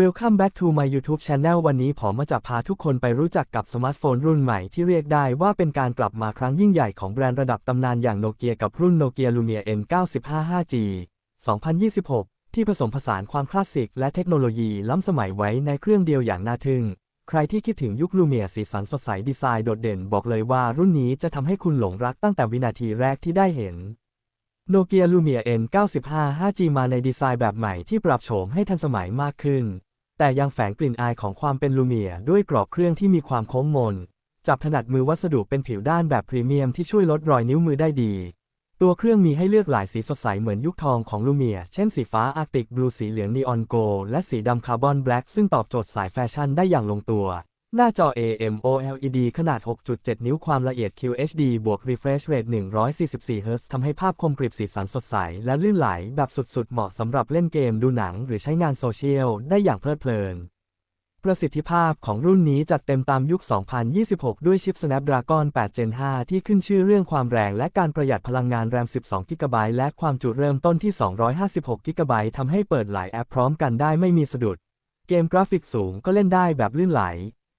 Welcome back to my YouTube channel วันนี้ผมมาจะพาทุกคนไปรู้จักกับสมาร์ทโฟนรุ่นใหม่ที่เรียกได้ว่าเป็นการกลับมาครั้งยิ่งใหญ่ของแบรนด์ระดับตำนานอย่างโนเกียกับรุ่น Nokia Lumia N95 5G 2026 ที่ผสมผสานความคลาสสิกและเทคโนโลยีล้ำสมัยไว้ในเครื่องเดียวอย่างน่าทึ่ง ใครที่คิดถึงยุคลูเมียสีสันสดใสดีไซน์โดดเด่นบอกเลยว่ารุ่นนี้จะทำให้คุณหลงรักตั้งแต่วินาทีแรกที่ได้เห็นโนเกียลูเมีย N95 5G มาในดีไซน์แบบใหม่ที่ปรับโฉมให้ทันสมัยมากขึ้น แต่ยังแฝงกลิ่นอายของความเป็นลูเมียด้วยกรอบเครื่องที่มีความโค้งมน จับถนัดมือวัสดุเป็นผิวด้านแบบพรีเมียมที่ช่วยลดรอยนิ้วมือได้ดี ตัวเครื่องมีให้เลือกหลายสีสดใสเหมือนยุคทองของลูเมีย เช่นสีฟ้าอาร์ติกบลูสีเหลืองนีออนโกและสีดำคาร์บอนแบล็กซึ่งตอบโจทย์สายแฟชั่นได้อย่างลงตัว หน้าจอ AMOLED ขนาด 6.7 นิ้วความละเอียด QHD บวก Refresh Rate 144 Hz ทำให้ภาพคมกริบสีสันสดใส และลื่นไหลแบบสุดๆ เหมาะสำหรับเล่นเกมดูหนังหรือใช้งานโซเชียลได้อย่างเพลิดเพลิน ประสิทธิภาพของรุ่นนี้จัดเต็มตามยุค 2026 ด้วยชิป Snapdragon 8 Gen 5 ที่ขึ้นชื่อเรื่องความแรงและการประหยัดพลังงานแรม 12 g b และความจุเริ่มต้นที่ 256 g b ทำให้เปิดหลายแอปพร้อมกันได้ไม่มีสะดุด เกมกราฟิกสูงก็เล่นได้แบบลื่นไหล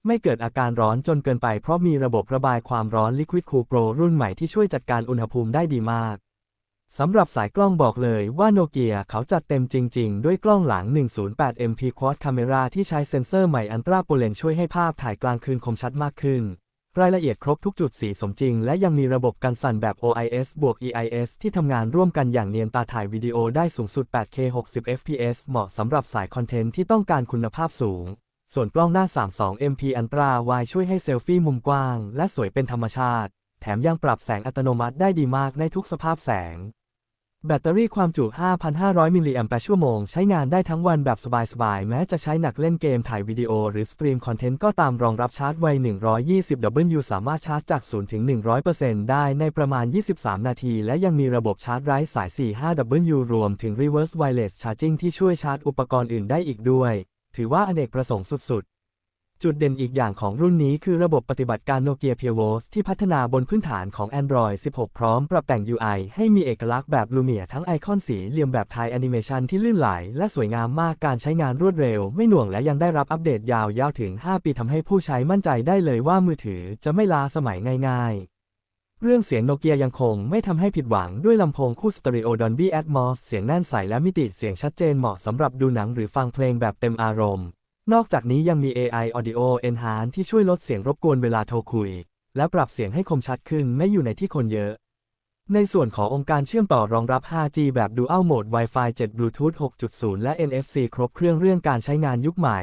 ไม่เกิดอาการร้อนจนเกินไปเพราะมีระบบระบายความร้อน Liquid Cool Pro รุ่นใหม่ที่ช่วยจัดการอุณหภูมิได้ดีมากสำหรับสายกล้องบอกเลยว่าโนเกียเขาจัดเต็มจริง ๆ ด้วยกล้องหลัง 108 MP Quad Camera ที่ใช้เซ็นเซอร์ใหม่ Ultra p o l e n ช่วยให้ภาพถ่ายกลางคืนคมชัดมากขึ้น รายละเอียดครบทุกจุดสีสมจริง และยังมีระบบกันสั่นแบบ OIS บวก EIS ที่ทำงานร่วมกันอย่างเนียนตาถ่ายวิดีโอได้สูงสุด 8K 60 fps เหมาะสำหรับสายคอนเทนต์ที่ต้องการคุณภาพสูง ส่วนกล้องหน้า 32 MP Ultra Wide ช่วยให้เซลฟี่มุมกว้าง และสวยเป็นธรรมชาติ แถมยังปรับแสงอัตโนมัติได้ดีมากในทุกสภาพแสง แบตเตอรี่ความจุ 5,500 มิลลิแอมป์ชั่วโมง ใช้งานได้ทั้งวันแบบสบายๆ แม้จะใช้หนักเล่นเกมถ่ายวิดีโอหรือสตรีมคอนเทนต์ก็ตามรองรับชาร์จไว 120W สามารถชาร์จจาก 0 ถึง 100%ได้ในประมาณ 23 นาที และยังมีระบบชาร์จไร้สาย 45W รวมถึง Reverse Wireless Charging ที่ช่วยชาร์จอุปกรณ์อื่นได้อีกด้วย ถือว่าอเนกประสงค์สุดๆ จุดเด่นอีกอย่างของรุ่นนี้คือระบบปฏิบัติการ Nokia Pure Voice ที่พัฒนาบนพื้นฐานของ Android 16 พร้อมปรับแต่ง UI ให้มีเอกลักษณ์แบบลูเมียทั้งไอคอนสีเหลี่ยมแบบไทยแอนิเมชันที่ลื่นไหลและสวยงามมากการใช้งานรวดเร็ว ไม่หน่วงและยังได้รับอัปเดตยาวยาวถึง 5 ปีทำให้ผู้ใช้มั่นใจได้เลยว่ามือถือจะไม่ล้าสมัยง่ายๆ เรื่องเสียงโนเกียยังคงไม่ทำให้ผิดหวังด้วยลำโพงคู่สเตอริโอ Dolby Atmos เสียงแน่นใสและมิติเสียงชัดเจนเหมาะสำหรับดูหนังหรือฟังเพลงแบบเต็มอารมณ์ นอกจากนี้ยังมี AI Audio Enhance ที่ช่วยลดเสียงรบกวนเวลาโทรคุย และปรับเสียงให้คมชัดขึ้นไม่อยู่ในที่คนเยอะ ในส่วนขององค์การเชื่อมต่อรองรับ 5G แบบ Dual Mode Wi-Fi 7 Bluetooth 6.0 และ NFC ครบเครื่องเรื่องการใช้งานยุคใหม่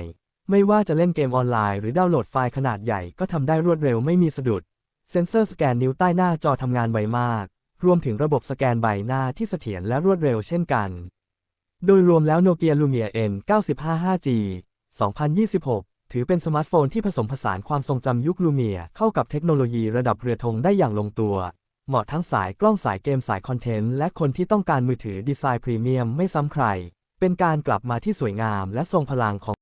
ไม่ว่าจะเล่นเกมออนไลน์หรือดาวน์โหลดไฟล์ขนาดใหญ่ก็ทำได้รวดเร็วไม่มีสะดุด เซ็นเซอร์สแกนนิ้วใต้หน้าจอทำงานไวมาก รวมถึงระบบสแกนใบหน้าที่เสถียรและรวดเร็วเช่นกัน โดยรวมแล้ว Nokia Lumia N95 5G 2026 ถือเป็นสมาร์ทโฟนที่ผสมผสานความทรงจำยุคลูเมียเข้ากับเทคโนโลยีระดับเรือธงได้อย่างลงตัว เหมาะทั้งสายกล้องสายเกมสายคอนเทนต์และคนที่ต้องการมือถือดีไซน์พรีเมียมไม่ซ้ำใคร เป็นการกลับมาที่สวยงามและทรงพลังของ